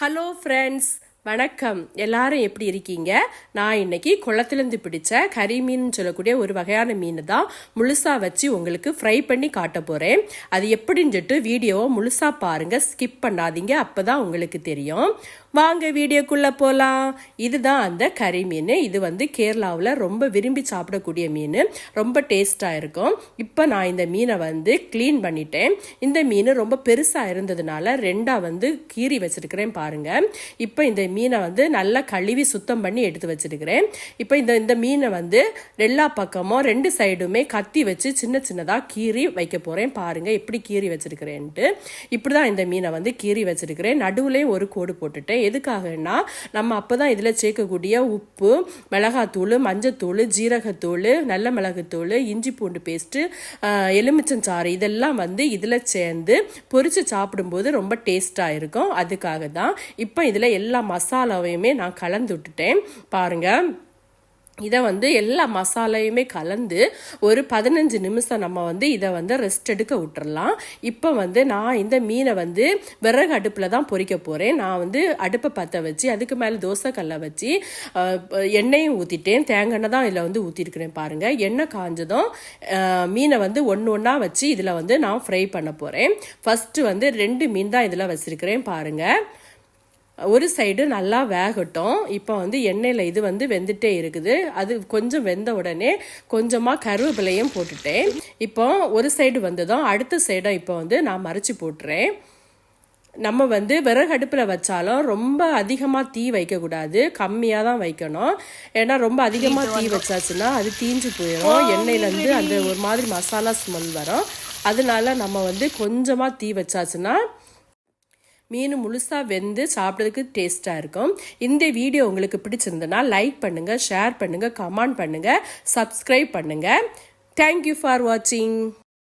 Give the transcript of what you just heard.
Hello friends வணக்கம். எல்லாரும் எப்படி இருக்கீங்க? நான் இன்னைக்கு குளத்துலேருந்து பிடிச்ச கறி மீன் சொல்லக்கூடிய ஒரு வகையான மீன் தான் முழுசாக வச்சு உங்களுக்கு ஃப்ரை பண்ணி காட்ட போகிறேன் அது எப்படின்னு சொல்லிட்டு வீடியோவை முழுசாக பாருங்கள் ஸ்கிப் பண்ணாதீங்க. அப்போ தான் உங்களுக்கு தெரியும். வாங்க வீடியோக்குள்ளே போகலாம் இதுதான் அந்த கறி மீன். இது வந்து கேரளாவில் ரொம்ப விரும்பி சாப்பிடக்கூடிய மீன். ரொம்ப டேஸ்ட்டாக இருக்கும். இப்போ நான் இந்த மீனை வந்து க்ளீன் பண்ணிட்டேன். இந்த மீன் ரொம்ப பெருசாக இருந்ததுனால ரெண்டாக வந்து கீறி வச்சுருக்கிறேன் பாருங்கள் இப்போ இந்த மீனை வந்து நல்லா கழுவி சுத்தம் பண்ணி எடுத்து வச்சிருக்கிறேன். இப்போ இந்த இந்த மீனை வந்து எல்லா பக்கமும் ரெண்டு சைடுமே கத்தி வச்சு சின்ன சின்னதாக கீறி வைக்க போகிறேன் பாருங்கள் எப்படி கீறி வச்சுருக்கிறேன்ட்டு. இப்படி தான் இந்த மீனை வந்து கீறி வச்சுருக்கிறேன். நடுவுலேயும் ஒரு கோடு போட்டுட்டேன். எதுக்காகன்னா நம்ம அப்போ தான் இதில் சேர்க்கக்கூடிய உப்பு மிளகாத்தூள் மஞ்சத்தூள் ஜீரகத்தூள் நல்ல மிளகுத்தூள் இஞ்சி பூண்டு பேஸ்ட்டு எலுமிச்சஞ்சாறு இதெல்லாம் வந்து இதில் சேர்ந்து பொரித்து சாப்பிடும்போது ரொம்ப டேஸ்ட்டாக இருக்கும். அதுக்காக தான் இப்போ இதில் எல்லா மசாலாவையுமே நான் கலந்து விட்டுட்டேன். பாருங்கள் இதை வந்து எல்லா மசாலையுமே கலந்து ஒரு பதினஞ்சு நிமிஷம் நம்ம வந்து இதை வந்து ரெஸ்ட் எடுக்க விட்டுறலாம். இப்போ வந்து நான் இந்த மீனை வந்து விறகு அடுப்பில் தான் பொறிக்க போகிறேன் நான் வந்து அடுப்பை பற்ற வச்சு அதுக்கு மேலே தோசைக்கல்லை வச்சு எண்ணெயும் ஊற்றிட்டேன் தேங்காய் எண்ணெய் தான் இதில் வந்து ஊற்றிருக்கிறேன் பாருங்கள் எண்ணெய் காஞ்சதும் மீனை வந்து ஒன்று ஒன்றா வச்சு இதில் வந்து நான் ஃப்ரை பண்ண போகிறேன் ஃபஸ்ட்டு வந்து ரெண்டு மீன் தான் இதில் வச்சுருக்கிறேன் பாருங்கள் ஒரு சைடு நல்லா வேகட்டும். இப்போ வந்து எண்ணெயில் இது வந்து வெந்துட்டே இருக்குது. அது கொஞ்சம் வெந்த உடனே கொஞ்சமாக கருவேப்பிலையும் போட்டுட்டேன். இப்போ ஒரு சைடு வந்ததும் அடுத்த சைடை இப்போ வந்து நான் மறைச்சி போட்டுறேன். நம்ம வந்து விறகு அடுப்பில் வச்சாலும் ரொம்ப அதிகமாக தீ வைக்கக்கூடாது கம்மியாக தான் வைக்கணும். ஏன்னா ரொம்ப அதிகமாக தீ வச்சாச்சுன்னா அது தீஞ்சு போயிடும் எண்ணெயிலேருந்து அந்த ஒரு மாதிரி மசாலா ஸ்மெல் வரும். அதனால நம்ம வந்து கொஞ்சமாக தீ வச்சாச்சுன்னா மீன் முழுசாக வெந்து சாப்பிட்றதுக்கு டேஸ்ட்டாக இருக்கும். இந்த வீடியோ உங்களுக்கு பிடிச்சிருந்தனா லைக் பண்ணுங்கள் ஷேர் பண்ணுங்கள் கமெண்ட் பண்ணுங்கள் சப்ஸ்கிரைப் பண்ணுங்கள் தேங்க்யூ ஃபார் வாட்சிங்